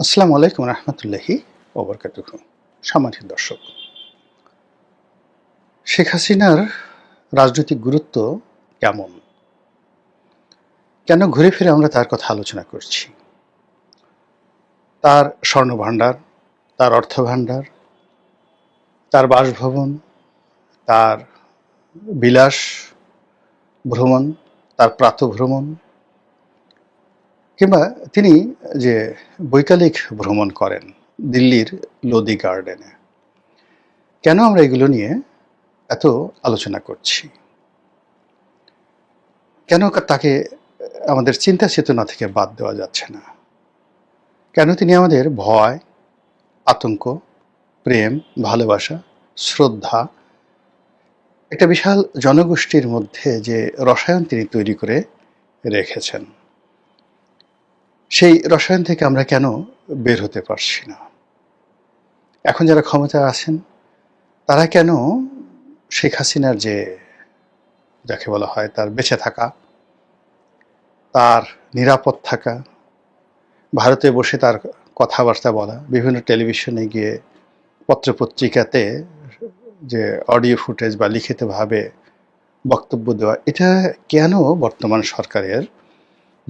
আসসালামু আলাইকুম রহমতুল্লাহি ওবরকাতুহ। সম্মানিত দর্শক, শেখ হাসিনার রাজনৈতিক গুরুত্ব কেমন? কেন ঘুরে ফিরে আমরা তার কথা আলোচনা করছি? তার স্বর্ণভাণ্ডার, তার অর্থভাণ্ডার, তার বাসভবন, তার বিলাস ভ্রমণ, তার প্রাতভ্রমণ কিংবা তিনি যে বৈকালিক ভ্রমণ করেন দিল্লির লোদি গার্ডেনে। কেন আমরা এগুলো নিয়ে এত আলোচনা করছি? কেন তাকে আমাদের চিন্তা চেতনা থেকে বাদ দেওয়া যাচ্ছে না? কেন তিনি আমাদের ভয়, আতঙ্ক, প্রেম, ভালোবাসা, শ্রদ্ধা, একটা বিশাল জনগোষ্ঠীর মধ্যে যে রসায়ন তিনি তৈরি করে রেখেছেন? সেই রসায়ন থেকে আমরা কেন বের হতে পারছি না? এখন যারা ক্ষমতায় আছেন, তারা কেন শেখ হাসিনার যে, যাকে বলা হয় তার বেঁচে থাকা, তার নিরাপদ থাকা, ভারতে বসে তার কথাবার্তা বলা, বিভিন্ন টেলিভিশনে গিয়ে পত্রপত্রিকাতে যে অডিও ফুটেজ বা লিখিতভাবে বক্তব্য দেওয়া, এটা কেন বর্তমান সরকারের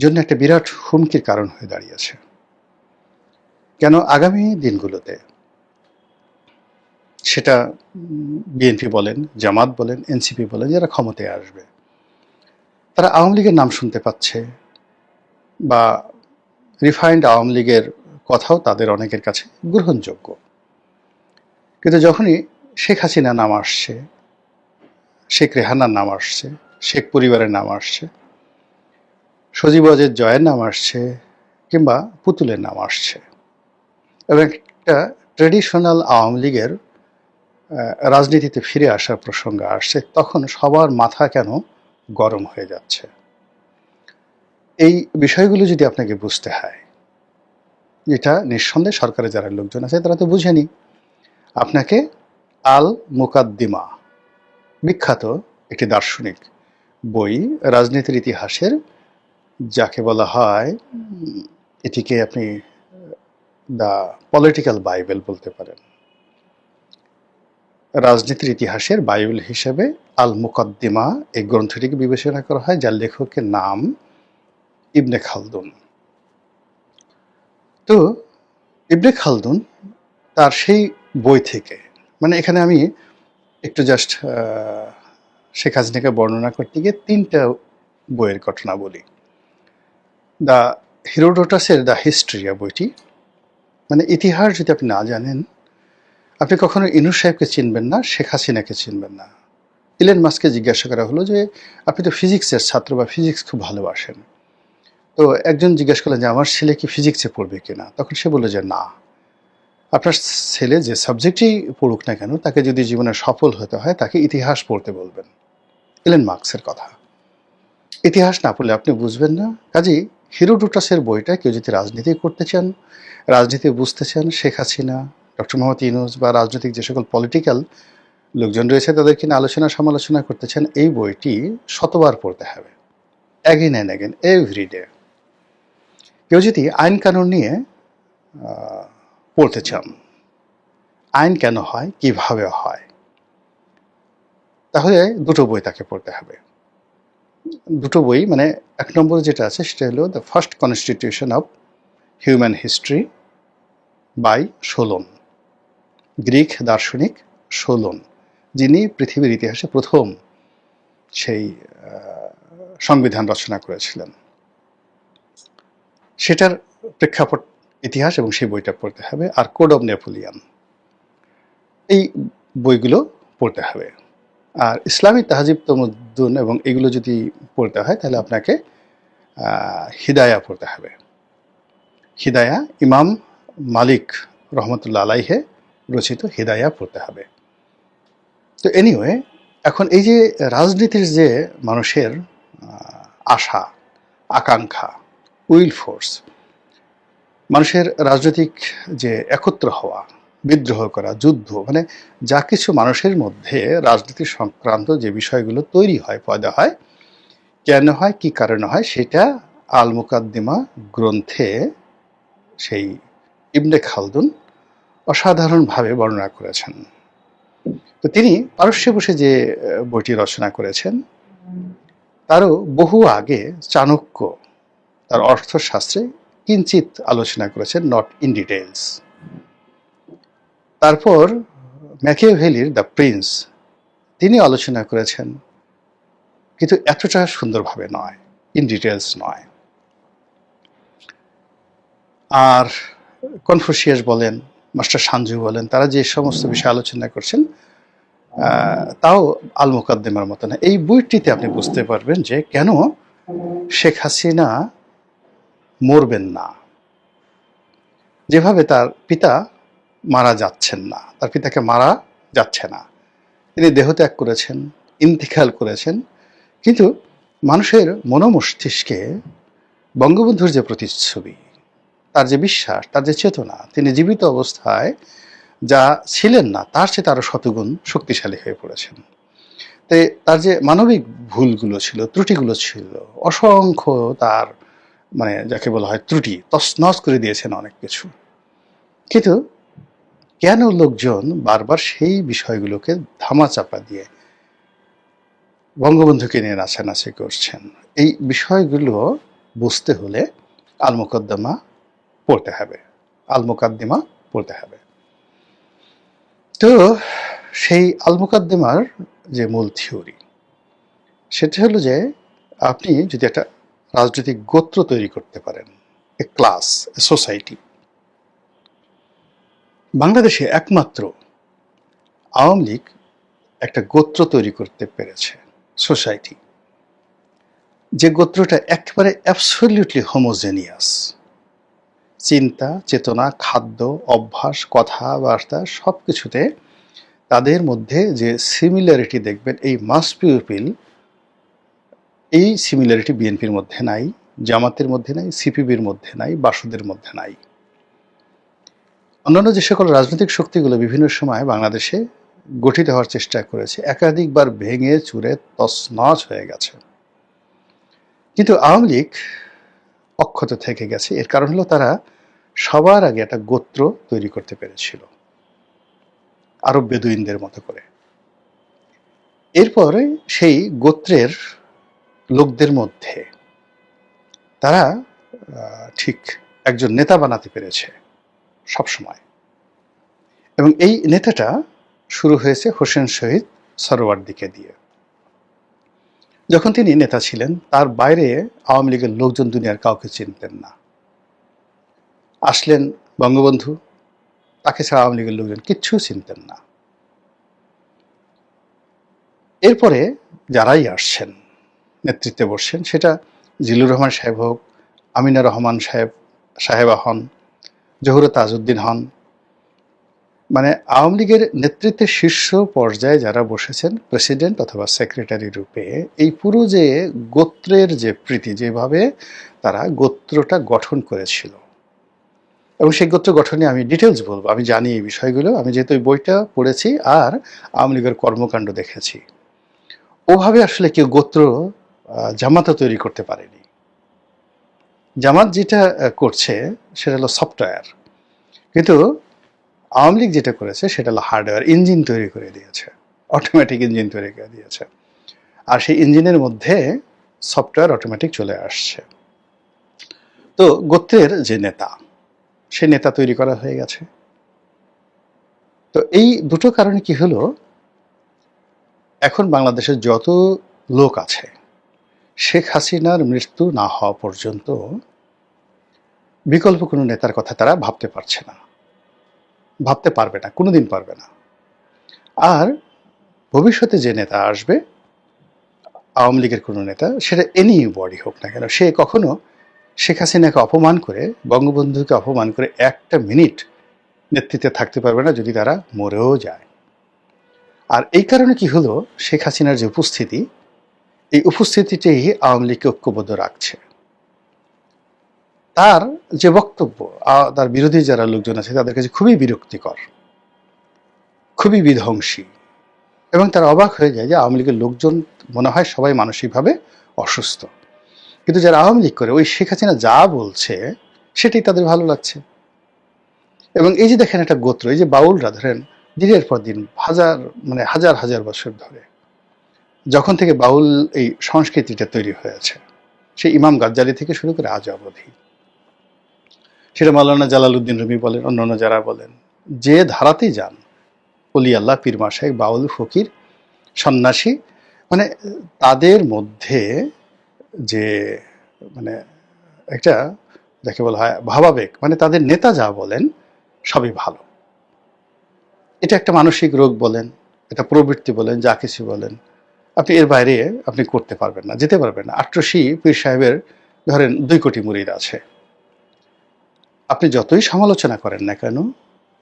জন্য একটা বিরাট হুমকির কারণ হয়ে দাঁড়িয়েছে। কেন আগামী দিনগুলোতে? সেটা বিএনপি বলেন, জামাত বলেন, এনসিপি বলেন, যারা ক্ষমতায় আসবে, তারা আওয়ামী লীগের নাম শুনতে পাচ্ছে বা রিফাইন্ড আওয়ামী লীগের কথাও তাদের অনেকের কাছে গ্রহণযোগ্য। কিন্তু যখনই শেখ হাসিনা নাম আসছে, শেখ রেহানার নাম আসছে, শেখ পরিবারের নাম আসছে সজীব জয়ের নাম আসছে কিংবা পুতুলের নাম আসছে। এবং একটা ট্রেডিশনাল আওয়ামী লীগের রাজনীতিতে ফিরে আসার প্রসঙ্গ আসছে, তখন সবার মাথা কেন গরম হয়ে যাচ্ছে? এই বিষয়গুলো যদি আপনাকে বুঝতে হয়, এটা নিঃসন্দেহে সরকারের যারা লোকজন আছে, তারা তো বুঝেনি। আপনাকে আল মুকাদ্দিমা বিখ্যাত একটি দার্শনিক বই রাজনীতির ইতিহাসের যাকে বলা হয়, এটিকে আপনি, দ্য পলিটিক্যাল বাইবেল বলতে পারেন। রাজনীতির ইতিহাসের বাইবেল হিসেবে আল মুকদ্দিমা এই গ্রন্থটিকে বিবেচনা করা হয়, যার লেখকের নাম ইবনে খালদুন। তো, ইবনে খালদুন তার সেই বই থেকে মানে এখানে আমি একটু জাস্ট শেখ হাসিনাকে বর্ণনা করতে গিয়ে তিনটা বইয়ের ঘটনা বলি। দ্য হিরোডোটাসের দ্য হিস্ট্রিয়া বইটি। মানে ইতিহাস যদি আপনি না জানেন, আপনি কখনো ইনু সাহেবকে চিনবেন না, শেখ হাসিনাকে চিনবেন না। ইলেন মাসকে জিজ্ঞাসা করা হলো যে, আপনি তো ফিজিক্সের ছাত্র বা ফিজিক্স খুব ভালোবাসেন। তো একজন জিজ্ঞাসা করলেন যে, আমার ছেলে কি ফিজিক্সে পড়বে কিনা তখন সে বলল যে, না। আপনার ছেলে যে সাবজেক্টই পড়ুক না কেন, তাকে যদি জীবনে সফল হতে হয়, তাকে ইতিহাস পড়তে বলবেন। ইলেন মার্কসের কথা। ইতিহাস না পড়লে আপনি বুঝবেন না। কাজেই হিরোডোটাসের বইটা কেউ যদি রাজনীতি করতে চান, রাজনীতি বুঝতে চান, শেখ হাসিনা, ডক্টর মোহাম্মদ ইউনুস বা রাজনৈতিক যে সকল পলিটিক্যাল লোকজন রয়েছে, তাদের কিনা আলোচনা সমালোচনা করতে চান, এই বইটি শতবার পড়তে হবে। অ্যাগেন অ্যান্ড অ্যাগেন এভরিডে কেউ যদি আইন কানুন নিয়ে পড়তে চান, আইন কেন হয়, কীভাবে হয়, তাহলে দুটো বই তাকে পড়তে হবে। দুটো বই মানে এক নম্বর যেটা আছে সেটা হলো the first constitution of human history by Solon Greek দার্শনিক সোলন যিনি পৃথিবীর ইতিহাসে প্রথম সেই সংবিধান রচনা করেছিলেন। সেটার প্রেক্ষাপট ইতিহাস এবং সেই বইটা পড়তে হবে, আর কোড অব নেপোলিয়ান এই বইগুলো পড়তে হবে। আর ইসলামী তাহাজিব তমুদ্দুন এবং এগুলো যদি পড়তে হয়, তাহলে আপনাকে হিদায়া পড়তে হবে। হিদায়া ইমাম মালিক রহমতুল্লা আলাইহে রচিত হিদায়া পড়তে হবে। তো এনিওয়ে এখন এই যে রাজনীতির যে মানুষের আশা, আকাঙ্ক্ষা, উইল ফোর্স, মানুষের রাজনৈতিক যে একত্র হওয়া বিদ্রোহ করা, যুদ্ধ মানে যা কিছু মানুষের মধ্যে রাজনীতি সংক্রান্ত যে বিষয়গুলো তৈরি হয়, পয়দা হয়, কেন হয়, কি কারণে হয়, সেটা আল মুকাদ্দিমা গ্রন্থে সেই ইবনে খালদুন অসাধারণভাবে বর্ণনা করেছেন। তো তিনি পারস্যে বসে যে বইটি রচনা করেছেন, তারও বহু আগে চাণক্য তার অর্থশাস্ত্রে কিঞ্চিত আলোচনা করেছেন নট ইন ডিটেলস তারপর ম্যাকিয়াভেলির দ্য প্রিন্স, তিনি আলোচনা করেছেন, কিন্তু এতটা সুন্দরভাবে নয় ইন ডিটেলস নয়। আর কনফুসিয়াস বলেন, মাস্টার সাঞ্জু বলেন, তারা যে সমস্ত বিষয়ে আলোচনা করছেন তাও আল মুকাদ্দেমার মতো না এই বইটিতে আপনি বুঝতে পারবেন যে কেন শেখ হাসিনা মরবেন না। যেভাবে তার পিতা মারা যাচ্ছেন না। তার পিতাকে মারা যাচ্ছে না। তিনি দেহত্যাগ করেছেন, ইন্তিকাল করেছেন। কিন্তু মানুষের মনোমস্তিষ্কে বঙ্গবন্ধুর যে প্রতিচ্ছবি, তার যে বিশ্বাস, তার যে চেতনা, তিনি জীবিত অবস্থায় যা ছিলেন না, তার চেয়ে তারও শতগুণ শক্তিশালী হয়ে পড়েছেন। তাই তার যে মানবিক ভুলগুলো ছিল, ত্রুটিগুলো ছিল, অসংখ্য তার মানে যাকে বলা হয় ত্রুটি, তছনছ করে দিয়েছেন অনেক কিছু। কিন্তু কেন লোকজন বারবার সেই বিষয়গুলোকে ধামাচাপা দিয়ে বঙ্গবন্ধুকে নিয়ে নাচানাচি করছেন? এই বিষয়গুলো বুঝতে হলে আল মুকদ্দমা পড়তে হবে। আল মুকাদ্দিমা পড়তে হবে। তো সেই আল মুকাদ্দিমার যে মূল থিওরি, সেটা হলো যে আপনি যদি একটা রাজনৈতিক গোত্র তৈরি করতে পারেন, এ ক্লাস, এ সোসাইটি বাংলাদেশে একমাত্র আওয়ামী লীগ একটা গোত্র তৈরি করতে পেরেছে, সোসাইটি। যে গোত্রটা একেবারে অ্যাবসলিউটলি হোমোজেনিয়াস চিন্তা, চেতনা, খাদ্য, অভ্যাস, কথাবার্তা সব কিছুতে তাদের মধ্যে যে সিমিলারিটি দেখবেন, এই মাস পিউপিল এই সিমিলারিটি বিএনপির মধ্যে নাই, জামাতের মধ্যে নাই সিপিবির মধ্যে নাই, বাসুদের মধ্যে নাই। অন্যান্য যে সকল রাজনৈতিক শক্তিগুলো বিভিন্ন সময় বাংলাদেশে গঠিত হওয়ার চেষ্টা করেছে, একাধিকবার ভেঙে চুরে তছনছ হয়ে গেছে। কিন্তু আওয়ামী লীগ অক্ষত থেকে গেছে। এর কারণ হলো তারা সবার আগে একটা গোত্র তৈরি করতে পেরেছিল। আরব বেদুইনদের মতো করে। এরপরে সেই গোত্রের লোকদের মধ্যে তারা ঠিক একজন নেতা বানাতে পেরেছে। সবসময়। এবং এই নেতাটা শুরু হয়েছে হোসেন শহীদ সরোয়ার দিকে দিয়ে। যখন তিনি নেতা ছিলেন, তার বাইরে আওয়ামী লীগের লোকজন দুনিয়ার কাউকে চিনতেন না। আসলেন বঙ্গবন্ধু, তাকে ছাড়া আওয়ামী লীগের লোকজন কিচ্ছু চিনতেন না। এরপরে যারাই আসছেন, নেতৃত্বে বসছেন, সেটা জিলুর রহমান সাহেব হোক আমিনা রহমান সাহেব, সাহেবা হন জহুর তাজউদ্দিন হন। মানে আওয়ামী লীগের নেতৃত্বের শীর্ষ পর্যায়ে যারা বসেছেন, প্রেসিডেন্ট অথবা সেক্রেটারি রূপে, এই পুরো যে গোত্রের যে প্রীতি, যেভাবে তারা গোত্রটা গঠন করেছিল। এবং সেই গোত্র গঠনে আমি ডিটেলস বলব, আমি জানি এই বিষয়গুলো, আমি যেহেতু ওই বইটা পড়েছি আর আওয়ামী লীগের কর্মকাণ্ড দেখেছি। ওভাবে আসলে কেউ গোত্র জামাতা তৈরি করতে পারেনি। জামাত যেটা করছে সেটা হলো সফটওয়্যার। কিন্তু আওয়ামী লীগ যেটা করেছে সেটা হলো হার্ডওয়্যার, ইঞ্জিন তৈরি করে দিয়েছে, অটোমেটিক ইঞ্জিন তৈরি করে দিয়েছে। আর সেই ইঞ্জিনের মধ্যে সফটওয়্যার অটোমেটিক চলে আসছে। তো গোত্রের যে নেতা, সে নেতা তৈরি করা হয়ে গেছে। তো এই দুটো কারণে কি হলো? এখন বাংলাদেশের যত লোক আছে শেখ হাসিনার মৃত্যু না হওয়া পর্যন্ত বিকল্প কোনো নেতার কথা তারা ভাবতে পারছে না। ভাবতে পারবে না কোনো দিন পারবে না। আর ভবিষ্যতে যে নেতা আসবে, আওয়ামী লীগের কোনো নেতা, সেটা এনি বডি হোক না কেন, সে কখনো শেখ হাসিনাকে অপমান করে, বঙ্গবন্ধুকে অপমান করে একটা মিনিট নেতৃত্বে থাকতে পারবে না যদি তারা মরেও যায়। আর এই কারণে কি হলো, শেখ হাসিনার যে উপস্থিতি এই উপস্থিতিটাই আওয়ামী লীগকে ঐক্যবদ্ধ রাখছে। তার যে বক্তব্য তার বিরোধী যারা লোকজন আছে, তাদের কাছে খুবই বিরক্তিকর, খুবই বিধ্বংসী এবং তারা অবাক হয়ে যায় যে আওয়ামী লীগের লোকজন মনে হয় সবাই মানসিকভাবে অসুস্থ। কিন্তু যারা আওয়ামী লীগ করে, ওই শেখ হাসিনা যা বলছে, সেটাই তাদের ভালো লাগছে। এবং এই যে দেখেন একটা গোত্র, এই যে বাউলরা, ধরেন দিনের পর দিন, হাজার মানে হাজার হাজার বছর ধরে যখন থেকে বাউল এই সংস্কৃতিটা তৈরি হয়েছে, সেই ইমাম গাজ্জালি থেকে শুরু করে আজ অবধি। সেটা মাওলানা জালালউদ্দিন রুমি বলেন, অন্যান্য যারা বলেন, যে ধারাতেই যান, অলি আল্লাহ, পীর বাউল, ফকির, সন্ন্যাসী মানে তাদের মধ্যে যে মানে একটা যাকে বলা হয় ভাবাবেগ মানে তাদের নেতা যা বলেন, সবই ভালো। এটা একটা মানসিক রোগ বলেন, এটা প্রবৃত্তি বলেন, যা কিছু বলেন। আপনি এর বাইরে আপনি করতে পারবেন না, যেতে পারবেন না। আট্রসি পীর সাহেবের ধরেন দুই কোটি মুরিদ আছে। আপনি যতই সমালোচনা করেন না কেন,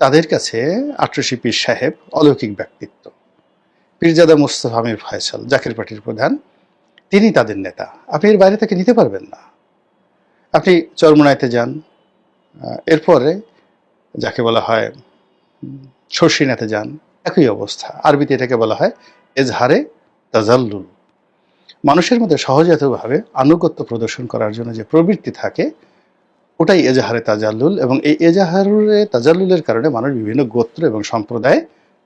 তাদের কাছে আট্রসি পীর সাহেব অলৌকিক ব্যক্তিত্ব। পীরজাদা মুস্তফা আমির ফয়সাল, জাকির পার্টির প্রধান, তিনি তাদের নেতা। আপনি এর বাইরে তাকে নিতে পারবেন না। আপনি চরমোনাইতে যান এরপরে যাকে বলা হয় শর্ষিনাতে যান, একই অবস্থা। আরবিতে এটাকে বলা হয় এজহারে তাজাল্লুল। মানুষের মধ্যে সহজাতভাবে আনুগত্য প্রদর্শন করার জন্য যে প্রবৃত্তি থাকে, ওটাই এজাহারে তাজাল্লুল এবং এই এজাহারে তাজাল্লুলের কারণে মানুষ বিভিন্ন গোত্র এবং সম্প্রদায়ে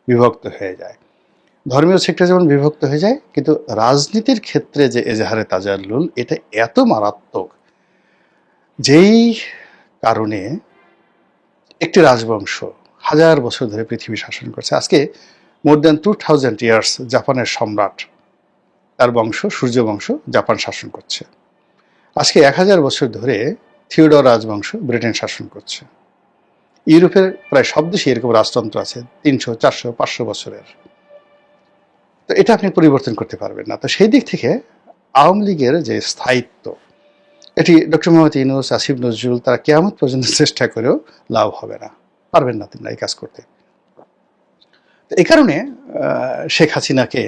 বিভক্ত হয়ে যায়। ধর্মীয় সেক্টর যেমন বিভক্ত হয়ে যায়, কিন্তু রাজনীতির ক্ষেত্রে যে এজাহারে তাজাল্লুল, এটা এত মারাত্মক, যেই কারণে একটি রাজবংশ হাজার বছর ধরে পৃথিবী শাসন করছে। আজকে more than two thousand years জাপানের সম্রাট তার বংশ, সূর্য বংশ জাপান শাসন করছে। আজকে এক হাজার বছর ধরে থিওডর রাজবংশ ব্রিটেন শাসন করছে। ইউরোপের প্রায় সব দেশে এরকম রাজতন্ত্র আছে, তিনশো, চারশো, পাঁচশো বছরের। তো এটা আপনি পরিবর্তন করতে পারবেন না। তো সেই দিক থেকে আওয়ামী লীগের যে স্থায়িত্ব, এটি ডক্টর মোহাম্মদ ইউনুস, আসিফ নজরুল, তারা কেয়ামত পর্যন্ত চেষ্টা করেও লাভ হবে না। পারবেন না তোমরা এই কাজ করতে। এই কারণে শেখ হাসিনাকে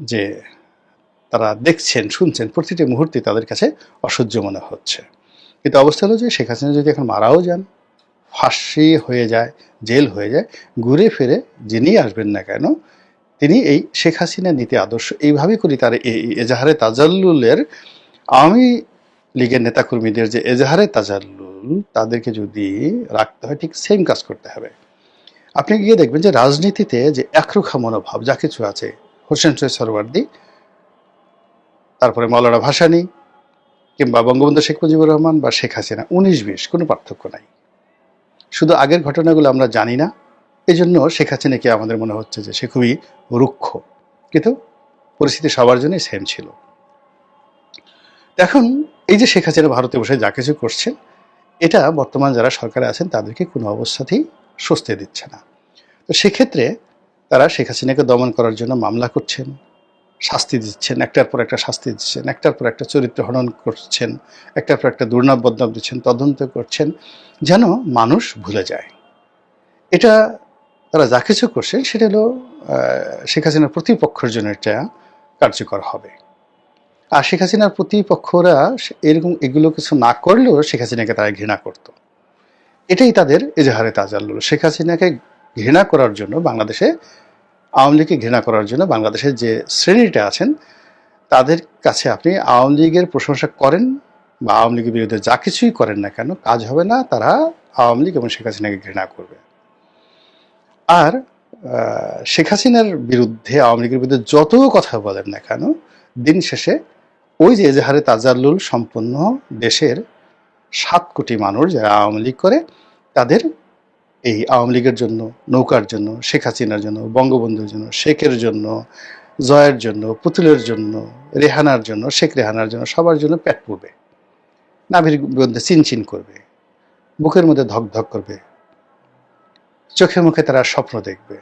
যে তারা দেখছেন, শুনছেন, প্রতিটি মুহূর্তে তাদের কাছে অসহ্য মনে হচ্ছে। কিন্তু অবস্থা হলো যে শেখ হাসিনা যদি এখন মারাও যান, ফাঁসি হয়ে যায়, জেল হয়ে যায়, ঘুরে ফিরে যিনি আসবেন না কেন, তিনি এই শেখ হাসিনার নীতি আদর্শ এইভাবে করি তার এই এজাহারে তাজাল্লুলের আওয়ামী লীগের নেতাকর্মীদের যে এজাহারে তাজাল্লুল, তাদেরকে যদি রাখতে হয়, ঠিক সেম কাজ করতে হবে। আপনি গিয়ে দেখবেন যে রাজনীতিতে যে একরুখা মনোভাব, যা কিছু আছে হোসেন সৈয়দ সরওয়ার্দি, তারপরে মৌলানা ভাসানী কিংবা বঙ্গবন্ধু শেখ মুজিবুর রহমান বা শেখ হাসিনা, উনিশ বিশ, কোনো পার্থক্য নাই। শুধু আগের ঘটনাগুলো আমরা জানি না এই জন্য শেখ হাসিনাকে আমাদের মনে হচ্ছে যে সে খুবই রুক্ষ। কিন্তু পরিস্থিতি সবার জন্যই সেম ছিল। এখন এই যে শেখ হাসিনা ভারতে বসে যা কিছু করছেন, এটা বর্তমান যারা সরকারে আছেন, তাদেরকে কোনো অবস্থাতেই স্বস্তি দিচ্ছে না। তো সেক্ষেত্রে তারা শেখ হাসিনাকে দমন করার জন্য মামলা করছেন, শাস্তি দিচ্ছেন, একটার পর একটা শাস্তি দিচ্ছেন, একটার পর একটা চরিত্র হনন করছেন, একটার পর একটা দুর্নাম বদনাম দিচ্ছেন, তদন্ত করছেন, যেন মানুষ ভুলে যায়। এটা তারা যা কিছু করছেন সেটা হলো শেখ হাসিনার প্রতিপক্ষের জন্য এটা কার্যকর হবে। আর শেখ হাসিনার প্রতিপক্ষরা এরকম এগুলো কিছু না করলেও শেখ হাসিনাকে তারা ঘৃণা করত। এটাই তাদের এজাহারে তাজাল্লুল। শেখ হাসিনাকে ঘৃণা করার জন্য বাংলাদেশে, আওয়ামী লীগকে ঘৃণা করার জন্য বাংলাদেশের যে শ্রেণীটা আছেন, তাদের কাছে আপনি আওয়ামী লীগের প্রশংসা করেন বা আওয়ামী লীগের বিরুদ্ধে যা কিছুই করেন না কেন, কাজ হবে না, তারা আওয়ামী লীগ এবং শেখ হাসিনাকে ঘৃণা করবে। আর শেখ হাসিনার বিরুদ্ধে, আওয়ামী লীগের বিরুদ্ধে যত কথা বলেন না কেন, দিন শেষে ওই যে এজাহারে তাজাল্লুল সম্পন্ন দেশের সাত কোটি মানুষ যারা আওয়ামী লীগ করে, তাদের এই আওয়ামী লীগের জন্য, নৌকার জন্য, শেখ হাসিনার জন্য, বঙ্গবন্ধুর জন্য, শেখের জন্য, জয়ের জন্য, পুতুলের জন্য, রেহানার জন্য, শেখ রেহানার জন্য, সবার জন্য পেট পড়বে। নাভির মধ্যে চিনচিন করবে। বুকের মধ্যে ধক ধক করবে। চোখে মুখে তারা স্বপ্ন দেখবে।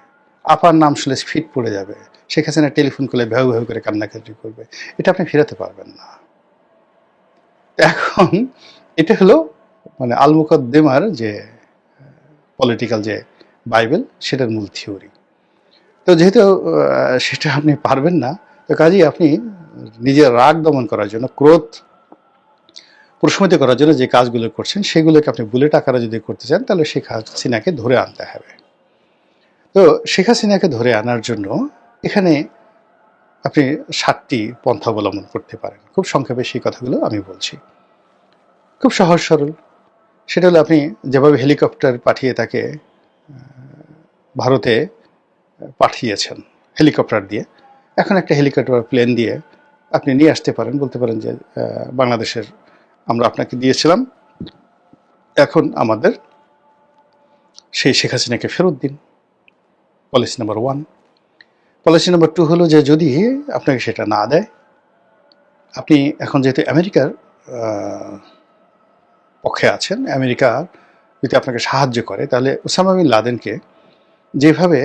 আপার নাম শুনে ফিট পড়ে যাবে। শেখ হাসিনা টেলিফোন করলে ভেউ ভেউ করে কান্নাকাটি করবে। এটা আপনি ফেরাতে পারবেন না। এখন এটা হলো মানে আল মুকদ্দেমার যে পলিটিক্যাল যে বাইবেল সেটার মূল থিওরি তো যেহেতু সেটা আপনি পারবেন না, তো কাজেই আপনি নিজের রাগ দমন করার জন্য, ক্রোধ প্রশমিত করার জন্য যে কাজগুলো করছেন, সেগুলোকে আপনি বুলেট আকারে যদি করতে চান, তাহলে শেখ হাসিনাকে ধরে আনতে হবে। তো শেখ হাসিনাকে ধরে আনার জন্য এখানে আপনি সাতটি পন্থা অবলম্বন করতে পারেন। খুব সংক্ষেপে সেই কথাগুলো আমি বলছি। খুব সহজ সরল। সেটা হলো আপনি যেভাবে হেলিকপ্টার পাঠিয়ে তাকে ভারতে পাঠিয়েছেন হেলিকপ্টার দিয়ে। এখন একটা হেলিকপ্টার প্লেন দিয়ে আপনি নিয়ে আসতে পারেন, বলতে পারেন যে বাংলাদেশের আমরা আপনাকে দিয়েছিলাম, এখন আমাদের সেই শেখ হাসিনাকে ফেরত দিন। Policy number one. Policy number two হলো যে, যদি আপনাকে সেটা না দেয়, আপনি এখন যেহেতু আমেরিকার পক্ষে আছেন, আমেরিকা যদি আপনাকে সাহায্য করে, তাহলে ওসামা বিন লাদেনকে যেভাবে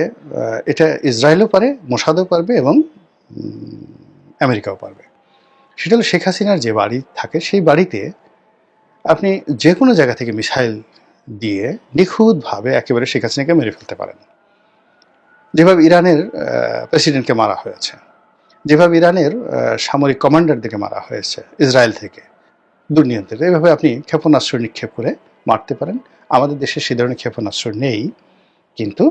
এটা ইসরায়েলও পারে, মোসাদও পারবে এবং আমেরিকাও পারবে। সেটা হলো শেখ হাসিনার যে বাড়ি থাকে, সেই বাড়িতে আপনি যে কোনো জায়গা থেকে মিসাইল দিয়ে নিখুঁতভাবে একেবারে শেখ হাসিনাকে মেরে ফেলতে পারেন। যেভাবে ইরানের প্রেসিডেন্টকে মারা হয়েছে, যেভাবে ইরানের সামরিক কমান্ডারদেরকে মারা হয়েছে, ইসরায়েল থেকে। দুর্নিয়ন্ত্রিত। এভাবে আপনি ক্ষেপণাস্ত্র নিক্ষেপ করে মারতে পারেন। আমাদের দেশে সে ধরনের ক্ষেপণাস্ত্র নেই। কিন্তু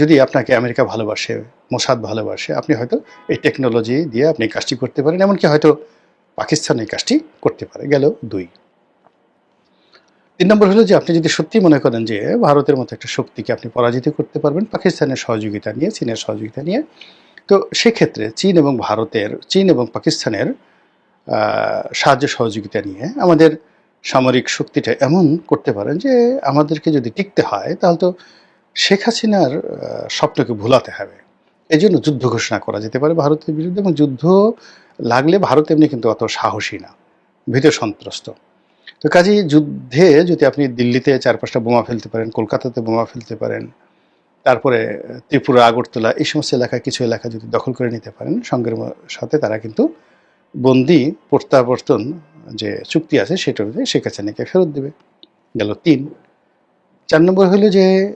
যদি আপনাকে আমেরিকা ভালোবাসে, মোসাদ ভালোবাসে, আপনি হয়তো এই টেকনোলজি দিয়ে আপনি কাজটি করতে পারেন। এমনকি হয়তো পাকিস্তান এই কাজটি করতে পারে। গেল দুই। তিন নম্বর হলো যে, আপনি যদি সত্যি মনে করেন যে, ভারতের মতো একটা শক্তিকে আপনি পরাজিত করতে পারবেন, পাকিস্তানের সহযোগিতা নিয়ে, চীনের সহযোগিতা নিয়ে, তো সেক্ষেত্রে চীন এবং ভারতের, চীন এবং পাকিস্তানের সাহায্য সহযোগিতা নিয়ে আমাদের সামরিক শক্তিটা এমন করতে পারেন যে আমাদেরকে যদি টিকতে হয়, তাহলে তো শেখ হাসিনার স্বপ্নকে ভুলাতে হবে। এই জন্য যুদ্ধ ঘোষণা করা যেতে পারে ভারতের বিরুদ্ধে এবং যুদ্ধ লাগলে ভারত এমনি কিন্তু অত সাহসী না, ভীত সন্ত্রস্ত। তো কাজেই যুদ্ধে যদি আপনি দিল্লিতে চার পাঁচটা বোমা ফেলতে পারেন, কলকাতাতে বোমা ফেলতে পারেন, তারপরে ত্রিপুরা, আগরতলা, এই সমস্ত এলাকা কিছু এলাকা যদি দখল করে নিতে পারেন, সঙ্গের সাথে তারা কিন্তু বন্দি প্রত্যাবর্তন যে চুক্তি আছে সেটা অনুযায়ী শেখ হাসিনাকে ফেরত দেবে। গেল তিন। চার নম্বর হলো যে